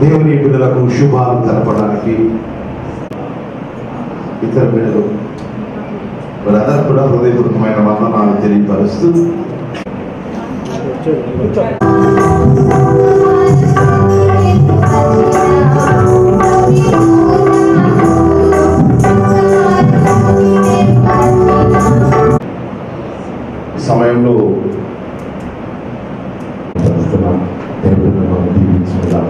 దేవుని బిడ్డలకు శుభాలు తెలపడానికి ఇతర బిడ్డలు వారందరూ కూడా హృదయపూర్వకమైన వందనాలు తెలియపరుస్తూ సమయంలో పరుస్తున్నాం. దీవించుకుందాం.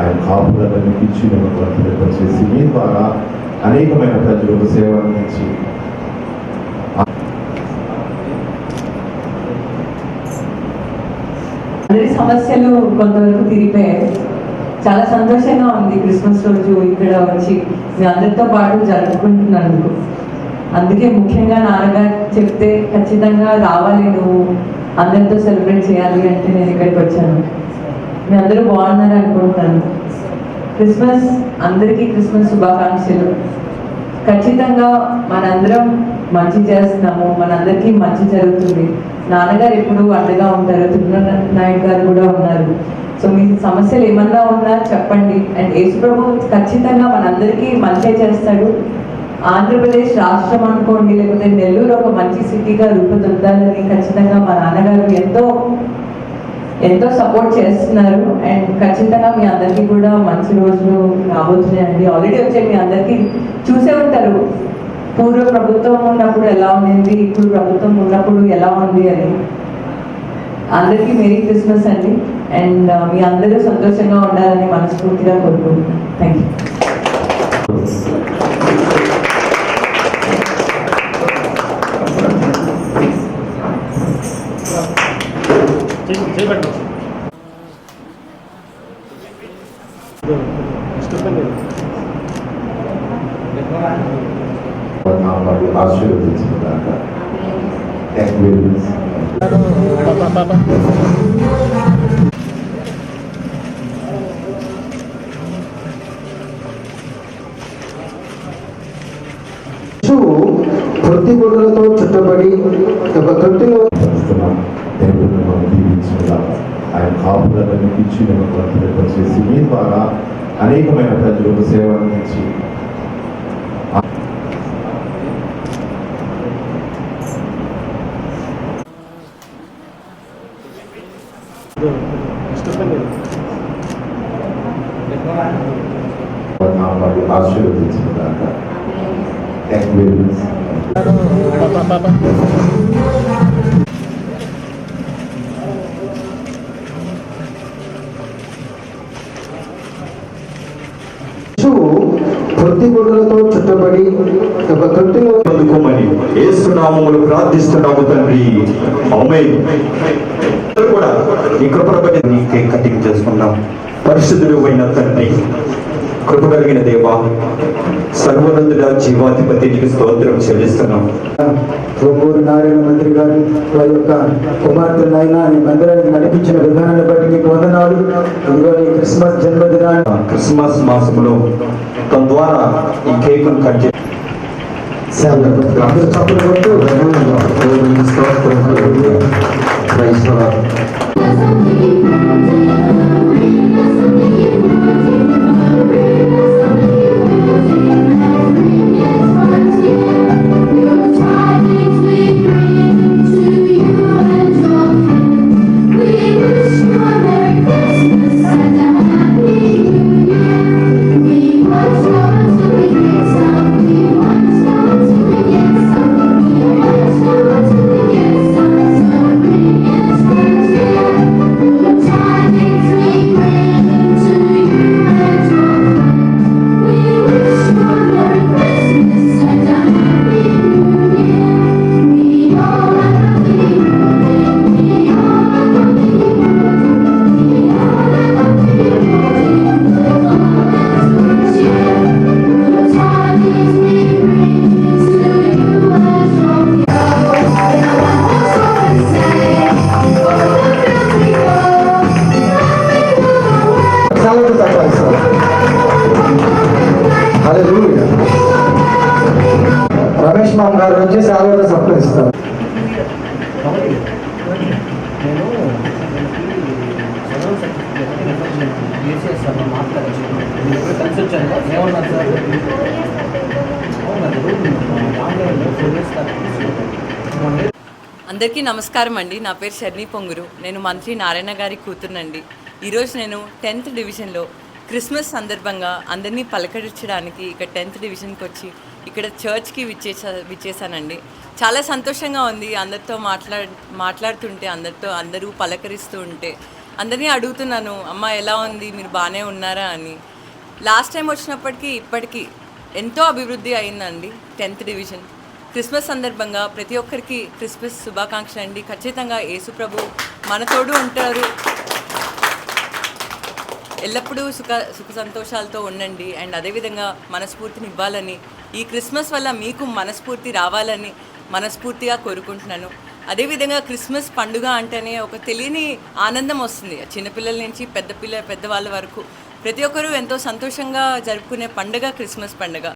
ఆయన కాపుదలను ఇచ్చి మిమ్మల్ని చేసి మీ ద్వారా అనేకమైన ప్రజలకు సేవ అందించి. అందరి సమస్యలు కొంతవరకు తీరిపోయాయి. చాలా సంతోషంగా ఉంది క్రిస్మస్ రోజు ఇక్కడ వచ్చి మీ అందరితో పాటు జరుపుకుంటున్నందుకు. అందుకే ముఖ్యంగా నాన్నగారు చెప్తే ఖచ్చితంగా రావాలి నువ్వు అందరితో సెలబ్రేట్ చేయాలి అంటే నేను ఇక్కడికి వచ్చాను. మీ అందరూ బాగున్నారు అనుకుంటున్నాను. క్రిస్మస్ అందరికీ క్రిస్మస్ శుభాకాంక్షలు. ఖచ్చితంగా మనందరం మంచి చేస్తున్నాము మనందరికీ మంచి జరుగుతుంది. నాన్నగారు ఎప్పుడు అండగా ఉంటారు తిరుమల నాయుడు గారు కూడా ఉన్నారు. సో మీ సమస్యలు ఏమన్నా ఉన్నా చెప్పండి. అండ్ యేసుప్రభు ఖచ్చితంగా మనందరికీ మంచి చేస్తాడు. ఆంధ్రప్రదేశ్ రాష్ట్రం అనుకోండి లేకపోతే నెల్లూరు ఒక మంచి సిటీగా రూపుదిద్దాలని ఖచ్చితంగా మా నాన్నగారు ఎంతో ఎంతో సపోర్ట్ చేస్తున్నారు. అండ్ ఖచ్చితంగా మీ అందరికీ కూడా మంచి రోజులు రాబోతున్నాయండి. ఆల్రెడీ వచ్చే మీ అందరికీ చూసే ఉంటారు. పూర్వ ప్రభుత్వం ఉన్నప్పుడు ఎలా ఉండింది ఇప్పుడు ప్రభుత్వం ఉన్నప్పుడు ఎలా ఉంది అని. అందరికీ మెరీ క్రిస్మస్ అండి. అండ్ uh, మీ అందరూ సంతోషంగా ఉండాలని మనస్ఫూర్తిగా కోరుకుంటున్నాను. థ్యాంక్ యూ ఆశీర్వదించుకున్నాక థ్యాంక్ యూ శిశువు ప్రతి గుడ్డలతో చుట్టబడి ఒక తొట్టిలో పరుస్తున్నాం. దేవుడిని మనం దీవించుకుందాం. ఆయన కాపుదలను ఇచ్చి వర్తింపచేసి మీ ద్వారా అనేకమైన ప్రజలకు సేవ అందించి. ఆశీర్వదించుకున్నాక థ్యాంక్ యూ ప్రతి గుడ్డలతో చుట్టబడి ఒక తొట్టిలో అందుకోమని ఏసునామములు ప్రార్థిస్తున్నాము తండ్రి. అమ్మే కూడా ఈ కృపణ నీకే కటింగ్ చేసుకున్నాం పరిశుద్ధుడు అయిన తండ్రి. కృప కలిగిన దేవా సర్వనందుడ జీవాధిపతి నీకు స్తోత్రం చెల్లిస్తున్నాం. నారాయణ మంత్రి గారు వారి యొక్క కుమార్తెనైనా ఆయన మందిరానికి నడిపించిన విధానాన్ని బట్టి మీకు వందనాలు. క్రిస్మస్ జన్మదినాన్ని క్రిస్మస్ మాసములో తద్వారా ఈ కేకును కట్ చేసి స్తోత్రం. రమేష్ మామ గారు వచ్చి ఆలోచన సప్లై ఇస్తారు అందరికీ నమస్కారం అండి. నా పేరు షర్ణి పొంగురు. నేను మంత్రి నారాయణ గారి కూతురునండి. ఈరోజు నేను టెన్త్ డివిజన్లో క్రిస్మస్ సందర్భంగా అందరినీ పలకరించడానికి ఇక్కడ టెన్త్ డివిజన్కి వచ్చి ఇక్కడ చర్చ్కి విచ్చేసా విచ్చేసానండి. చాలా సంతోషంగా ఉంది అందరితో మాట్లా మాట్లాడుతుంటే అందరితో అందరూ పలకరిస్తూ ఉంటే. అందరినీ అడుగుతున్నాను అమ్మ ఎలా ఉంది? మీరు బాగానే ఉన్నారా? అని. లాస్ట్ టైం వచ్చినప్పటికీ ఇప్పటికీ ఎంతో అభివృద్ధి అయిందండి టెన్త్ డివిజన్. క్రిస్మస్ సందర్భంగా ప్రతి ఒక్కరికి క్రిస్మస్ శుభాకాంక్షలు అండి. ఖచ్చితంగా యేసుప్రభు మనతోడు ఉంటారు. ఎల్లప్పుడూ సుఖ సుఖ సంతోషాలతో ఉండండి. అండ్ అదేవిధంగా మనస్ఫూర్తిని ఇవ్వాలని ఈ క్రిస్మస్ వల్ల మీకు మనస్ఫూర్తి రావాలని మనస్ఫూర్తిగా కోరుకుంటున్నాను. అదేవిధంగా క్రిస్మస్ పండుగ అంటేనే ఒక తెలియని ఆనందం వస్తుంది. చిన్నపిల్లల నుంచి పెద్ద పిల్ల పెద్దవాళ్ళ వరకు. ప్రతి ఒక్కరూ ఎంతో సంతోషంగా జరుపుకునే పండుగ క్రిస్మస్ పండుగ.